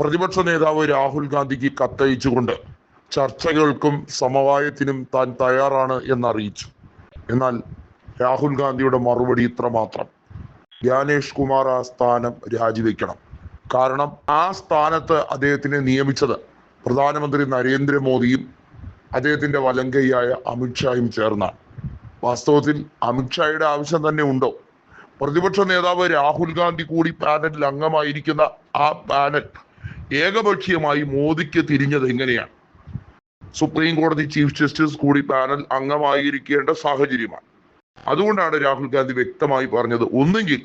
പ്രതിപക്ഷ നേതാവ് രാഹുൽ ഗാന്ധിക്ക് കത്തയച്ചുകൊണ്ട് ചർച്ചകൾക്കും സമവായത്തിനും താൻ തയ്യാറാണ് എന്നറിയിച്ചു. എന്നാൽ രാഹുൽ ഗാന്ധിയുടെ മറുപടി ഇത്ര മാത്രം. ജ്ഞാനേഷ് കുമാർ ആ സ്ഥാനം രാജിവെക്കണം. കാരണം ആ സ്ഥാനത്ത് അദ്ദേഹത്തിനെ നിയമിച്ചത് പ്രധാനമന്ത്രി നരേന്ദ്രമോദിയും അദ്ദേഹത്തിന്റെ വലങ്കൈയായ അമിത്ഷായും ചേർന്നാണ്. വാസ്തവത്തിൽ അമിത്ഷായുടെ ആവശ്യം തന്നെ ഉണ്ടോ? പ്രതിപക്ഷ നേതാവ് രാഹുൽ ഗാന്ധി കൂടി പാനലിൽ അംഗമായിരിക്കുന്ന ആ പാനൽ ഏകപക്ഷീയമായി മോദിക്ക് തിരിഞ്ഞത് എങ്ങനെയാണ്? സുപ്രീം കോടതി ചീഫ് ജസ്റ്റിസ് കൂടി പാനൽ അംഗമായിരിക്കേണ്ട സാഹചര്യമാണ്. അതുകൊണ്ടാണ് രാഹുൽ ഗാന്ധി വ്യക്തമായി പറഞ്ഞത് ഒന്നുകിൽ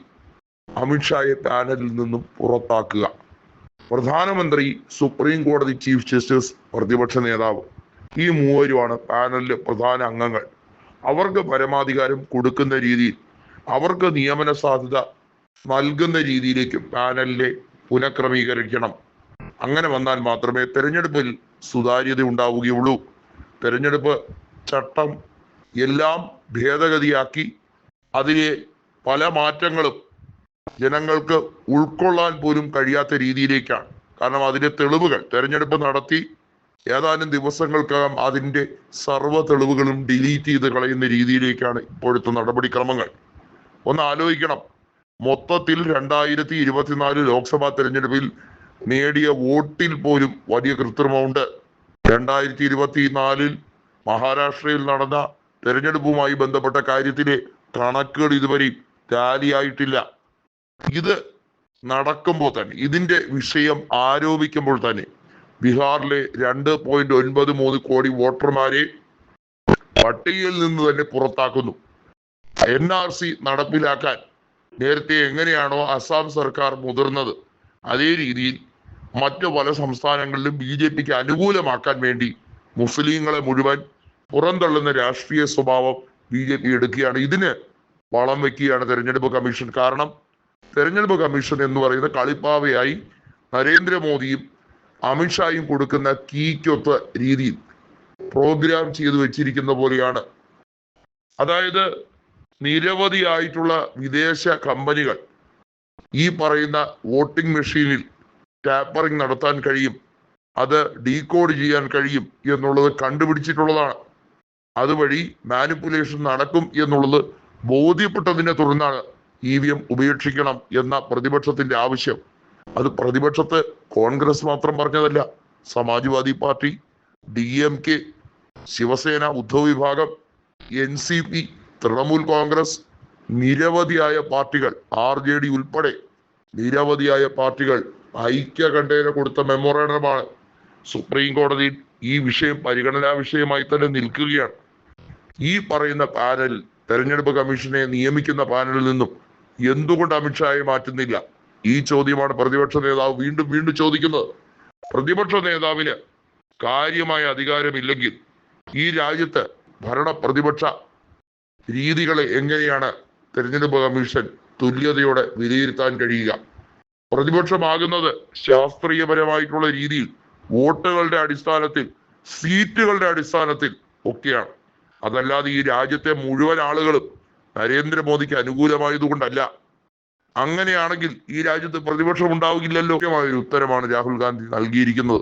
അമിത്ഷായെ പാനലിൽ നിന്നും പുറത്താക്കുക. പ്രധാനമന്ത്രി സുപ്രീം കോടതി ചീഫ് ജസ്റ്റിസ് പ്രതിപക്ഷ നേതാവ് ഈ മൂവരുമാണ് പാനലിലെ പ്രധാന അംഗങ്ങൾ. അവർക്ക് പരമാധികാരം കൊടുക്കുന്ന രീതിയിൽ അവർക്ക് നിയമന സാധ്യത നൽകുന്ന രീതിയിലേക്ക് പാനലിനെ പുനഃക്രമീകരിക്കണം. അങ്ങനെ വന്നാൽ മാത്രമേ തെരഞ്ഞെടുപ്പിൽ സുതാര്യത ഉണ്ടാവുകയുള്ളൂ. തെരഞ്ഞെടുപ്പ് ചട്ടം എല്ലാം ഭേദഗതിയാക്കി അതിലെ പല മാറ്റങ്ങളും ജനങ്ങൾക്ക് ഉൾക്കൊള്ളാൻ പോലും കഴിയാത്ത രീതിയിലേക്കാണ്. കാരണം അതിന്റെ തെളിവുകൾ തെരഞ്ഞെടുപ്പ് നടത്തി ഏതാനും ദിവസങ്ങൾക്കകം അതിന്റെ സർവ തെളിവുകളും ഡിലീറ്റ് ചെയ്ത് കളയുന്ന രീതിയിലേക്കാണ് ഇപ്പോഴത്തെ നടപടിക്രമങ്ങൾ. ഒന്ന് ആലോചിക്കണം. മൊത്തത്തിൽ രണ്ടായിരത്തി ഇരുപത്തിനാല് ലോക്സഭാ തെരഞ്ഞെടുപ്പിൽ നേടിയ വോട്ടിൽ പോലും വലിയ കൃത്രിമമുണ്ട്. രണ്ടായിരത്തി ഇരുപത്തിനാലിൽ മഹാരാഷ്ട്രയിൽ നടന്ന തെരഞ്ഞെടുപ്പുമായി ബന്ധപ്പെട്ട കാര്യത്തിലെ കണക്കുകൾ ഇതുവരെ ടാലിയായിട്ടില്ല. ഇത് നടക്കുമ്പോൾ തന്നെ ഇതിന്റെ വിഷയം ആരോപിക്കുമ്പോൾ തന്നെ ബീഹാറിലെ രണ്ട് പോയിന്റ് ഒൻപത് മൂന്ന് കോടി വോട്ടർമാരെ പട്ടികയിൽ നിന്ന് തന്നെ പുറത്താക്കുന്നു. എൻ ആർ സി നടപ്പിലാക്കാൻ നേരത്തെ എങ്ങനെയാണോ അസാം സർക്കാർ മുതിർന്നത് അതേ രീതിയിൽ മറ്റു പല സംസ്ഥാനങ്ങളിലും ബി ജെ പിക്ക് അനുകൂലമാക്കാൻ വേണ്ടി മുസ്ലിങ്ങളെ മുഴുവൻ പുറന്തള്ളുന്ന രാഷ്ട്രീയ സ്വഭാവം ബി ജെ പി എടുക്കുകയാണ്. ഇതിന് വളം വെക്കുകയാണ് തെരഞ്ഞെടുപ്പ് കമ്മീഷൻ. കാരണം തെരഞ്ഞെടുപ്പ് കമ്മീഷൻ എന്ന് പറയുന്ന കളിപ്പാവയായി നരേന്ദ്രമോദിയും അമിത്ഷായും കൊടുക്കുന്ന കീക്കൊത്ത രീതിയിൽ പ്രോഗ്രാം ചെയ്തു വെച്ചിരിക്കുന്ന പോലെയാണ്. അതായത് നിരവധിയായിട്ടുള്ള വിദേശ കമ്പനികൾ ഈ പറയുന്ന വോട്ടിംഗ് മെഷീനിൽ ടാപ്പറിംഗ് നടത്താൻ കഴിയും. അത് ഡീകോഡ് ചെയ്യാൻ കഴിയും എന്നുള്ളത് കണ്ടുപിടിച്ചിട്ടുള്ളതാണ്. അതുവഴി മാനിപ്പുലേഷൻ നടക്കും എന്നുള്ളത് ബോധ്യപ്പെട്ടതിനെ തുടർന്നാണ് ഇ വി എം ഉപേക്ഷിക്കണം എന്ന പ്രതിപക്ഷത്തിന്റെ ആവശ്യം. അത് പ്രതിപക്ഷത്ത് കോൺഗ്രസ് മാത്രം പറഞ്ഞതല്ല. Samajwadi party D M K Shiv Sena Uddhav വിഭാഗം N C P Trinamool Congress നിരവധിയായ പാർട്ടികൾ ആർ ജെ ഡി ഉൾപ്പെടെ നിരവധിയായ പാർട്ടികൾ ഐക്യകണ്ഠേന കൊടുത്ത മെമ്മോറാണ്ടമാണ്. സുപ്രീം കോടതി ഈ വിഷയം പരിഗണനാ വിഷയമായി തന്നെ നിൽക്കുകയാണ്. ഈ പറയുന്ന പാനൽ തെരഞ്ഞെടുപ്പ് കമ്മീഷനെ നിയമിക്കുന്ന പാനലിൽ നിന്നും എന്തുകൊണ്ട് അമിത്ഷായെ മാറ്റുന്നില്ല? ഈ ചോദ്യമാണ് പ്രതിപക്ഷ നേതാവ് വീണ്ടും വീണ്ടും ചോദിക്കുന്നത്. പ്രതിപക്ഷ നേതാവിന് കാര്യമായ അധികാരമില്ലെങ്കിൽ ഈ രാജ്യത്ത് ഭരണ പ്രതിപക്ഷ രീതികളെ എങ്ങനെയാണ് തെരഞ്ഞെടുപ്പ് കമ്മീഷൻ തുല്യതയോടെ വിലയിരുത്താൻ കഴിയുക? പ്രതിപക്ഷമാകുന്നത് ശാസ്ത്രീയപരമായിട്ടുള്ള രീതിയിൽ വോട്ടുകളുടെ അടിസ്ഥാനത്തിൽ സീറ്റുകളുടെ അടിസ്ഥാനത്തിൽ ഒക്കെയാണ്. അതല്ലാതെ ഈ രാജ്യത്തെ മുഴുവൻ ആളുകളും നരേന്ദ്രമോദിക്ക് അനുകൂലമായതുകൊണ്ടല്ല. അങ്ങനെയാണെങ്കിൽ ഈ രാജ്യത്ത് പ്രതിപക്ഷം ഉണ്ടാവുകയില്ലല്ലോ ഉത്തരമാണ് രാഹുൽ ഗാന്ധി നൽകിയിരിക്കുന്നത്.